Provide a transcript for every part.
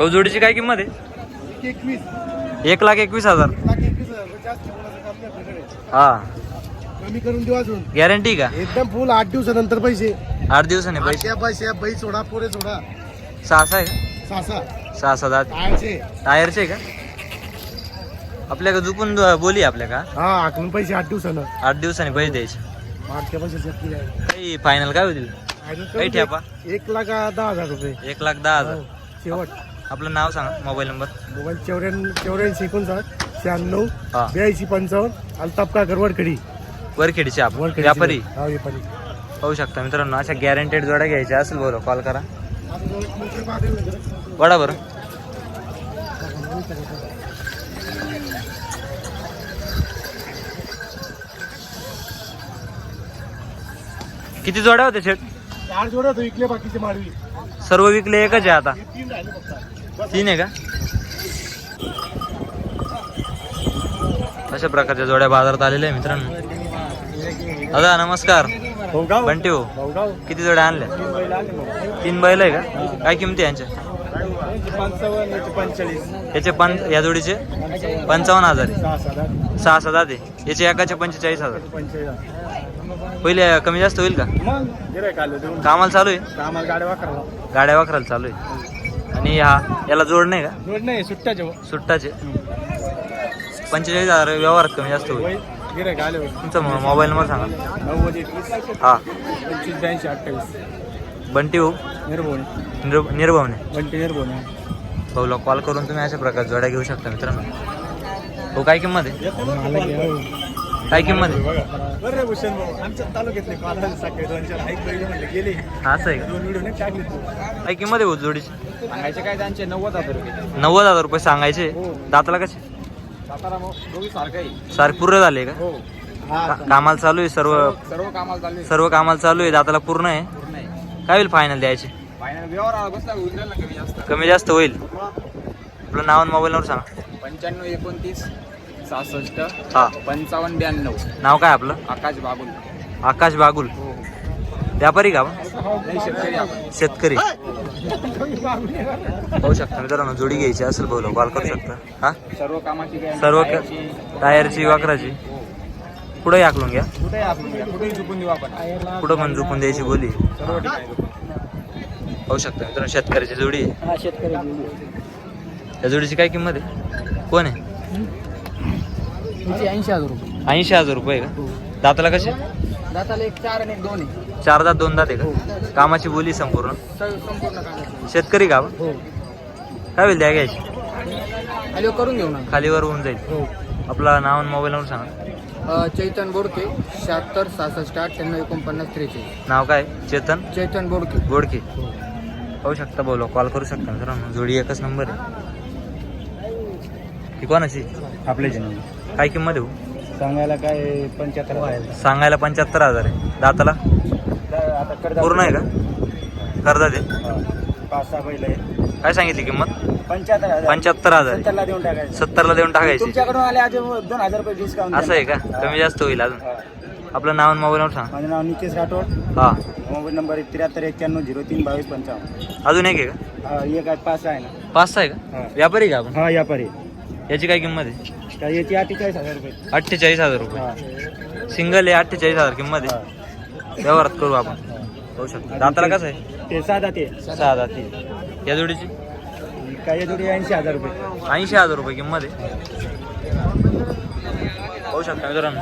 भाऊ जोडीची काय किंमत आहे? एकवीस. एक लाख एकवीस हजार. लाख एकवीस हजार. रुपये जास्त कोणाचं काम नाही आपल्याकडे हा. कमी करून देऊ अजून. गॅरंटी का? एकदम फुल आठ दिवसानंतर पैसे. आठ दिवसाने पैसे. पैसे पैसे बाई सोडा पोरे सोडा. सहा सहा आहे का? सहा सहा सहा टायरचे. टायरचे आहे का झुकून बोली आपल्या का? हा पैसे आठ दिवसानं. आठ दिवसांनी पैसे द्यायचे. मागच्या आहे. काही फायनल काय होतील? काही ठेपा दे. एक लाख दहा हजार रुपये. एक लाख दहा हजार. हो, शेवट. आपलं नाव सांगा मोबाईल नंबर मोबाईल चौऱ्याण्णव चौऱ्याऐंशी एकोणसाठ शहाण्णव हा. ब्याऐंशी पंचावन्न अल्तापका गरवडकडी वरखेडचे आपण वरखेडची व्यापारी? हा व्यापारी. पाहू शकता मित्रांनो अशा गॅरंटेड जोड्या घ्यायच्या असेल बरं कॉल करा. वडा बरं. किती जोड्या होत्या शेट चार जोड्या होतो विकले बाकीचे माडवी सर्व विकले एकच आहे आता. हे तीन राहिले फक्त. तीन आहे का? अशा प्रकारच्या जोड्या बाजारात आलेल्या आहे मित्रांनो. दादा नमस्कार. बंटी हो. किती जोड्या आणल्या? तीन बैल आहे का? काय किमती आहे यांच्या? यांचे पंचावन्न याचे पंचेचाळीस याचे पं या जोडीचे? पंचावन्न हजार. सहा सहा दे याचे एकाचे पंचेचाळीस हजार. पहिले कमी जास्त होईल का? कामाला चालू आहे? गाड्या वाकराला चालू आहे. आणि हा याला जोड नाही का? जोड नाही सुट्ट्याचे सुट्टाचे. पंचेचाळीस हजार व्यवहारात कमी जास्त होईल. गिरायक आले तुमचा मोबाईल नंबर सांगा. नव्वद एकवीस हा. पंचवीस ब्याऐंशी अठ्ठावीस. बंटी हो निर्भोण निर निर्भावने. बंटी निर्भोण भाऊला कॉल करून तुम्ही अशा प्रकार जोड्या घेऊ शकता मित्रांनो. हो काय किंमत आहे? काय किंमत आहे. गेले. हा, असं आहे काय किंमत आहे जोडीची? सांगायचे काय त्यांचे? नव्वद हजार रुपये नव्वद हजार रुपये सांगायचे. हो. दाताला कसे? सातारा मग दोघी सारखं आहे. पूर्ण झाले का? हो. का- कामाला चालू आहे सर्व सर्व कामाला चालू सर्व कामाला चालू आहे दाताला पूर्ण आहे. पूर्ण आहे. काय होईल फायनल द्यायचे? फायनल व्यवहार बसला होईल ना कमी जास्त. कमी जास्त होईल. आपलं नाव आणि मोबाईल नंबर सांगा. पंच्याण्णव एकोणतीस सहासष्ट हा. पंचावन्न ब्याण्णव. नाव काय आपलं? आकाश बाबुल आकाश बागुल. हो. व्यापारी का? नाही शेतकरी आपण. शेतकरी. पाहू शकता मित्रांनो जोडी घ्यायची असेल बोलो कॉल करू शकता. हा? सर्व कामाची guarantee सर्व. टायरची वाकराची? हो. पुढे आकलून घ्या. कुठे आपण कुठेही चुकून देऊ आपण. पुढं पण झुकून द्यायची बोली. सर्व ठिकाणी पाहू शकता मित्रांनो शेतकऱ्याची जोडी. आहे. हा शेतकरी या जोडीची काय किंमत आहे? कोण आहे? ऐंशी हजार रुपये. ऐंशी हजार रुपये का? दाताला कसे? दाताला एक चार आणि एक दोन आहे. चार दात दोन दात आहे का? कामाची बोली संपूर्ण. शेतकरी का आपण? हो. काय होईल द्या घ्यायची हॅलो करून घेऊ ना. खालीवर होऊन जाईल. हो. आपला नाव आणि मोबाईल नंबर सांगा. चैतन बोडके शहात्तर सहासष्ट अठ्ठ्याण्णव एकोणपन्नास त्रेचाळीस. नाव काय? चेतन? चैतन बोडके. गोडके पाहू शकता बोलो कॉल करू शकता. मित्रांनो जोडी एकच नंबर आहे. ही कोणाची आपले काय किंमत आहे हो? सांगायला काय पंच्याहत्तर सांगायला पंच्याहत्तर हजार आहे. दाताला? आता पूर्ण आहे का? कर्जा दे पाच सहा बैल आहे काय सांगितली किंमत? पंच्याहत्तर हजार. पंच्याहत्तर हजार. सत्तरला देऊन टाकायचं. सत्तरला देऊन टाकायची. तुमच्याकडून आले आज दोन हजार रुपये डिस्काउंट असं आहे का? कमी जास्त होईल अजून. आपलं नाव आणि मोबाईल नंबर सांग. माझं नाव नितेश राठोड. हा. मोबाईल नंबर त्र्याहत्तर एक्क्याण्णव झिरो तीन बावीस पंचावन्न. अजून एक आहे का? हा, एक आहे पाच आहे ना. पाच सहा आहे का? हा. व्यापारी का आपण? हा यापारी याची काय किंमत आहे? याची अठ्ठेचाळीस हजार रुपये. अठ्ठेचाळीस हजार रुपये. सिंगल आहे अठ्ठेचाळीस हजार किंमत. आहे. व्यवहारात करू आपण. होऊ शकतो. दाताला कसं आहे? ते साधा ते. सहा दाती या जोडीची? काय जोडी ऐंशी हजार रुपये. ऐंशी हजार रुपये किंमत आहे. होऊ शकता मित्रांनो.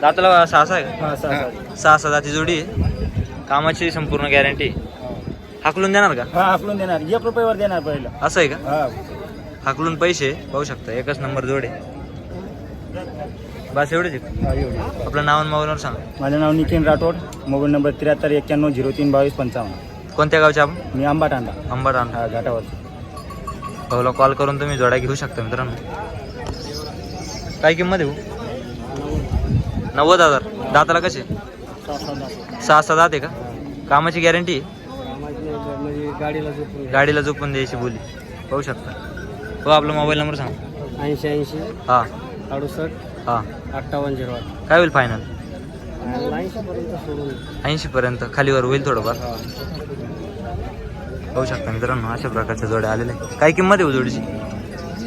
दाताला सहा सहा आहे का? हा सहा सहा. सहा सहा दाती जोडी आहे. कामाची संपूर्ण गॅरंटी हाकलून देणार का? हा हाकलून देणार. एक रुपयावर देणार पहिलं. असं आहे का? हा. हाकलून पैसे पाहू शकता एकच नंबर जोडे. बस एवढेच आहे. आपलं नाव आणि मोबाईलवर सांगा. माझं नाव नितीन राठोड मोबाईल नंबर त्र्याहत्तर एक्क्याण्णव झिरो तीन बावीस पंचावन्न. कोणत्या गावचे आपण? मी आंबा टांडा अंबड आणा हा घाटावर भाऊला कॉल करून तुम्ही जोड्या घेऊ शकता मित्रांनो. काय किंमत आहे भाऊ? नव्वद हजार. दाताला कसे? सहा सहा दात आहे का? कामाची गॅरंटी म्हणजे गाडीला गाडीला झोपून द्यायची बोली. पाहू शकता. हो आपला मोबाईल नंबर सांगा. ऐंशी ऐंशी. हां. अडुसष्ट. हां. अठ्ठावन्न झिरो आठ. काय होईल फायनल ऐंशीपर्यंत सोडून ऐंशी पर्यंत. खालीवर होईल थोडंफार पाहू शकता मित्रांनो अशा प्रकारच्या जोड्या आलेल्या आहेत. काय किंमत आहे हो जोडीची?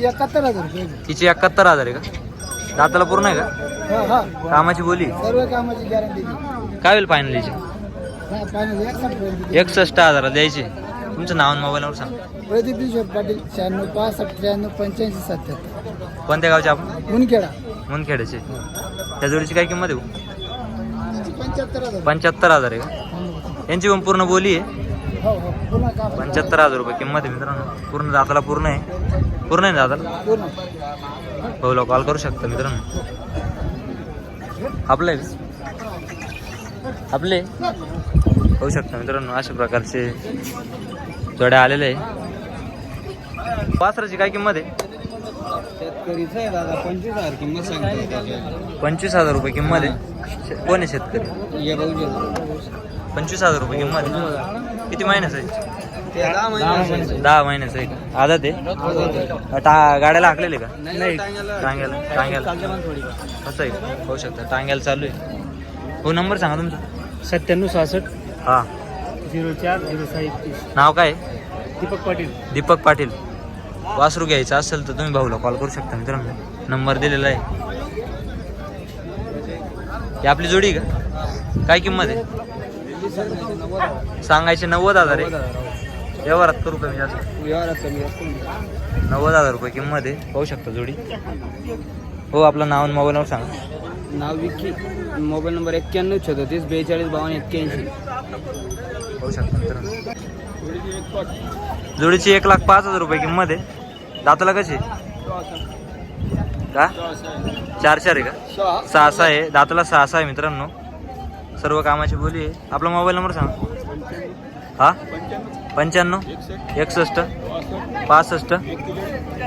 एकाहत्तर हजार रुपये तिची एकाहत्तर हजार आहे का? दाताला पूर्ण आहे का? हा हा. कामाची बोली. सर्व कामाची गॅरंटी काय होईल फायनल हा, पर्यंत. एकसष्ट हजार द्यायची. तुमचं नाव आणि मोबाईल नंबर सांग. प्रदीप किशोर पाटील शहाण्णव पासष्ट त्र्याण्णव पंच्याऐंशी सत्याहत्तर. कोणत्या गावचे आपण? मुनखेडा. मुनखेड्याचे त्या जोडीची काय किंमत आहे? हो? पंच्याहत्तर हजार. पंच्याहत्तर हजार आहे का? यांची पण पूर्ण बोली आहे. हो हो काम पंच्याहत्तर हजार रुपये किंमत आहे मित्रांनो. पूर्ण दाताला पूर्ण आहे. पूर्ण आहे ना दाताला? पूर्ण. भाऊला कॉल करू शकता मित्रांनो. आपलं? आहे का? आपले? होऊ शकता मित्रांनो अशा प्रकारचे जोड्या आलेले आहे. वासराची काय किंमत आहे? शेतकरीचं आहे दादा पंचवीस हजार रुपये किंमत आहे. कोण आहे शेतकरी? पंचवीस हजार रुपये किंमत आहे. किती महिन्याचं आहे? ते दहा महिने दहा महिन्याचं आहे आहे? टा गाड्याला हाकलेले का? नाही टांग्याला टांग्याला असं आहे का? होऊ शकतं. टांग्याला चालू आहे. हो नंबर सांगा तुमचा. सत्त्याण्णव सहासष्ट. हा. झिरो चार झिरो सहा एकतीस. नाव काय? दीपक पाटील. दीपक पाटील. वासरू घ्यायचं असेल तर तुम्ही भाऊला कॉल करू शकता मित्रांनो. नंबर दिलेला आहे. ही आपली जोडी का? काय किंमत आहे? सांगायचे नव्वद हजार आहे. व्यवहारात करू कमी जास्त? नव्वद हजार रुपये किंमत आहे. पाहू शकता जोडी. हो आपलं नाव आणि मोबाईल नंबर सांगा. नाव विक्की मोबाईल नंबर एक्क्याण्णव छत्तीस बेचाळीस बावन्न एक्क्याऐंशी. पाहू शकता मित्रांनो. जोडीची एक लाख पाच हजार रुपये किंमत आहे. दाताला कशी? का? चार चार आहे का? सहा. सहा आहे. दाताला सहा सहा आहे मित्रांनो. सर्व कामाची बोली आहे. आपला मोबाईल नंबर सांगा. हा? पंच्याण्णव. एकसष्ट. पासष्ट.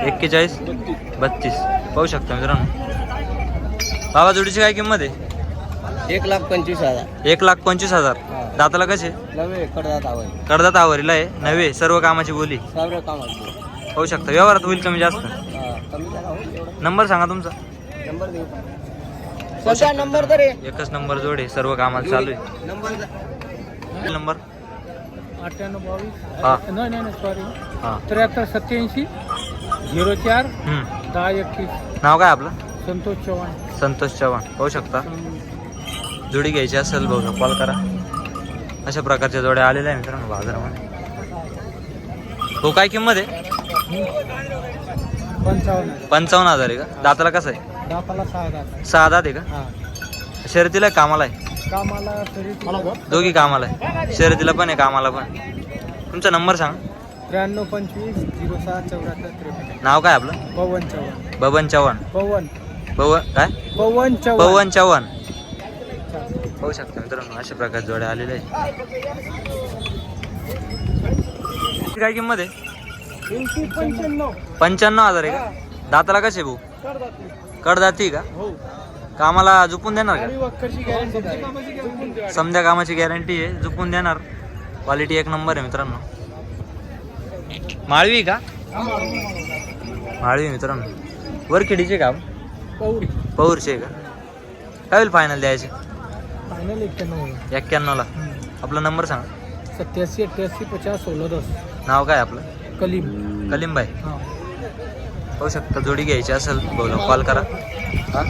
एक्केचाळीस. बत्तीस. पाहू शकता मित्रांनो. बाबा जोडीची काय किंमत आहे? एक लाख पंचवीस हजार. एक लाख पंचवीस हजार. दाताला कसे? नव्हे कडदात आवाज कडदात आवरीला आहे. नव्हे सर्व कामाची बोली. सर्व कामात पाहू शकता. व्यवहारात होईल कमी जास्त? कमी करा हो एवढं. नंबर सांगा तुमचा. नंबर देऊ सध्या नंबर तर. एकच नंबर जोडे सर्व कामाला चालू आहे. Number number? अठ्ठ्याण्णव बावीस. हा. नाही नाही नाही सॉरी हा. त्र्याहत्तर सत्याऐंशी. झिरो चार. हम्म. दहा एकतीस नाव काय आपलं? संतोष चव्हाण. संतोष चव्हाण. पाहू शकता. जोडी घ्यायची असेल भाऊ कॉल करा. अशा प्रकारच्या जोड्या आलेल्या आहे मित्रांनो बाजारामध्ये. हो काय किंमत आहे? पंचावन्न पंचावन्न हजार आहे का? दाताला कसं आहे? दापाला सहा दात सहा दात आहे का? हा. शर्यतीला आहे, कामाला आहे? कामाला तरी दोघी कामाला आहे. शर्यतीला पण आहे कामाला पण. तुमचा नंबर सांग. त्र्याण्णव पंचवीस झिरो सहा चौऱ्याहत्तर त्रेपन्न. नाव काय आपलं? पवन चव्हाण. बबन चव्हाण. पवन. पवन काय? पवन चव्हाण. पवन चव्हाण. पाहू शकता मित्रांनो अशा प्रकारे जोड्या आलेल्या आहे काय किंमत आहे? पंच्याण्णव. हजार आहे का? दाताला कसे भाऊ? कडदाती का? हो. कामाला झुपून देणार का? समध्या कामाची गॅरंटी आहे झुपून देणार. क्वालिटी एक नंबर आहे मित्रांनो. माळवी का? माळवी. मित्रांनो. वरखेडीचे का पौरी. पौरचे का? काय होईल फायनल द्यायचे? फायनल एक्क्याण्णव एक्क्याण्णवला. आपला नंबर सांगा. सत्याऐंशी अठ्ठ्याऐंशी पचास सोळा दस. नाव काय आपलं? कलीम. कलीमबाई. हा. पाहू शकता जोडी घ्यायची असेल बोला कॉल करा. हा?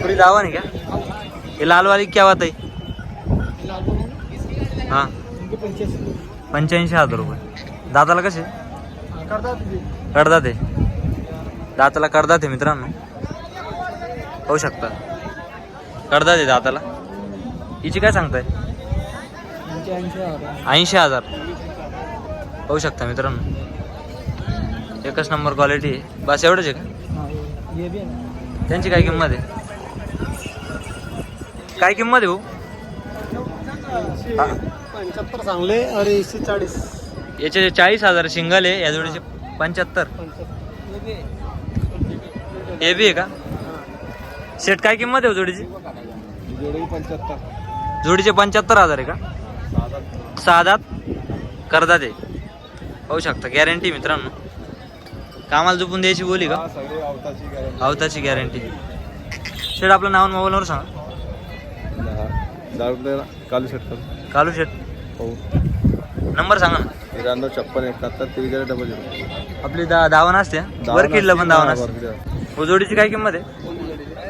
पुढे जावा नाही का? हे लालवाली क्या वात आहे? हा. पंच्याऐंशी पंच्याऐंशी हजार रुपये. दाताला कसे? करतात कडदात आहे दाताला कडदात आहे मित्रांनो. पाहू शकता. कडदात आहे दाताला हिची काय सांगताय? ऐंशी हजार. पाहू शकता मित्रांनो. एकच नंबर क्वालिटी आहे. बस एवढंच आहे का? त्यांची काय किंमत आहे? काय किंमत आहे? पंच्याहत्तर चांगले अरे एकशे चाळीस. याचे चाळीस हजार सिंगल आहे या जोडीचे पंच्याहत्तर. हे बी आहे का? सेट काय किंमत आहे हो जोडीची? पंच्याहत्तर जोडीचे पंच्याहत्तर हजार आहे का? सहा दात करदात ते होऊ शकता गॅरंटी मित्रांनो. कामाला झोपून द्यायची बोली का? अवताची गॅरंटी शेट आपलं नाव आणि मोबाईल नंबर सांगा. कालू शेटकर कालू शेट. हो नंबर सांगा ना. त्र्याण्णव छप्पन एकाहत्तर तेवीस डबल झिरो आपली दा दावण असते वर किडलं पण दावण असते. हो, जोडीची काय किंमत आहे?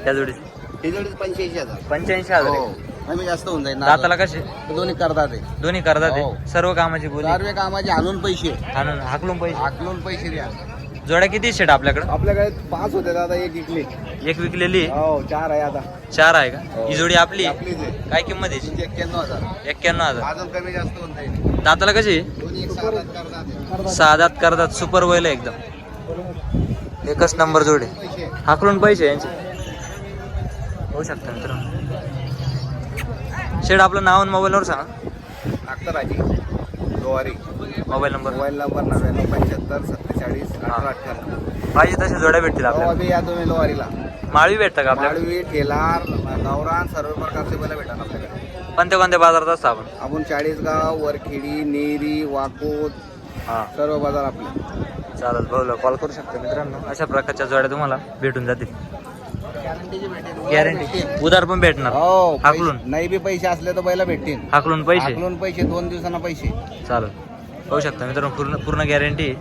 त्या जोडीची? ही जोडी पंच्याऐंशी हजार. पंच्याऐंशी हजार हो. आहे. जास्त होऊन जाईल दाताला कसे? दोन्ही करतात ते दोन्ही करतात हो. ते सर्व कामाची बोली? सर्व कामाचे आणून पैसे. आणून हाकलून पैसे? हाकलून पैसे द्या. जोड्या किती शेट आपल्याकडे? आपल्याकडे पाच होते दादा एक इकली एक विकलेली आहे. हो चार आहे आता. चार आहे का? हो. ही जोडी आपली आहे. आपलीच आहे. काय किंमत आहे? एक्क्याण्णव हजार. एक्क्याण्णव हजार. अजून कमी जास्त होऊन जाईल. दाताला कशी दोन्ही एक करतात साधात करतात. सुपर वैल एकदम. एकच नंबर जोडे. पैसे. हाकलून पैसे यांचे. होऊ शकता मित्रांनो. शेड आपलं नाव आणि मोबाईलवर सांगा. Akhtara ji Gowari mobile number. Mobile number नव्याण्णव पंच्याहत्तर सत्तेचाळीस अठरा अठ्ठ्याण्णव. पाहिजे तसे जोड्या भेटतील आपल्याला. अभि या तुम्ही लोवारीला माळवी भेटतं का आपल्याकडे? माळवी ठेलार गावरान सर्व प्रकारचे बैल भेटा आपल्याकडे. कोणत्या कोणत्या बाजारात असतं आपण? आपण चाळीसगाव वरखेडी नेरी वाकोद हां. सर्व बाजार आपले. चालेल भाऊला कॉल करू शकता मित्रांनो. अशा प्रकारच्या जोड्या तुम्हाला भेटून जातील. गॅरंटी. उधार पण भेटणार. हो हाकलून? नाही बी पैसे असले तर बैल भेटतील. हाकलून पैसे. हाकलून पैसे दोन दिवसांना पैसे. चालेल. होऊ शकता मित्रांनो पूर्ण पूर्ण गॅरंटी.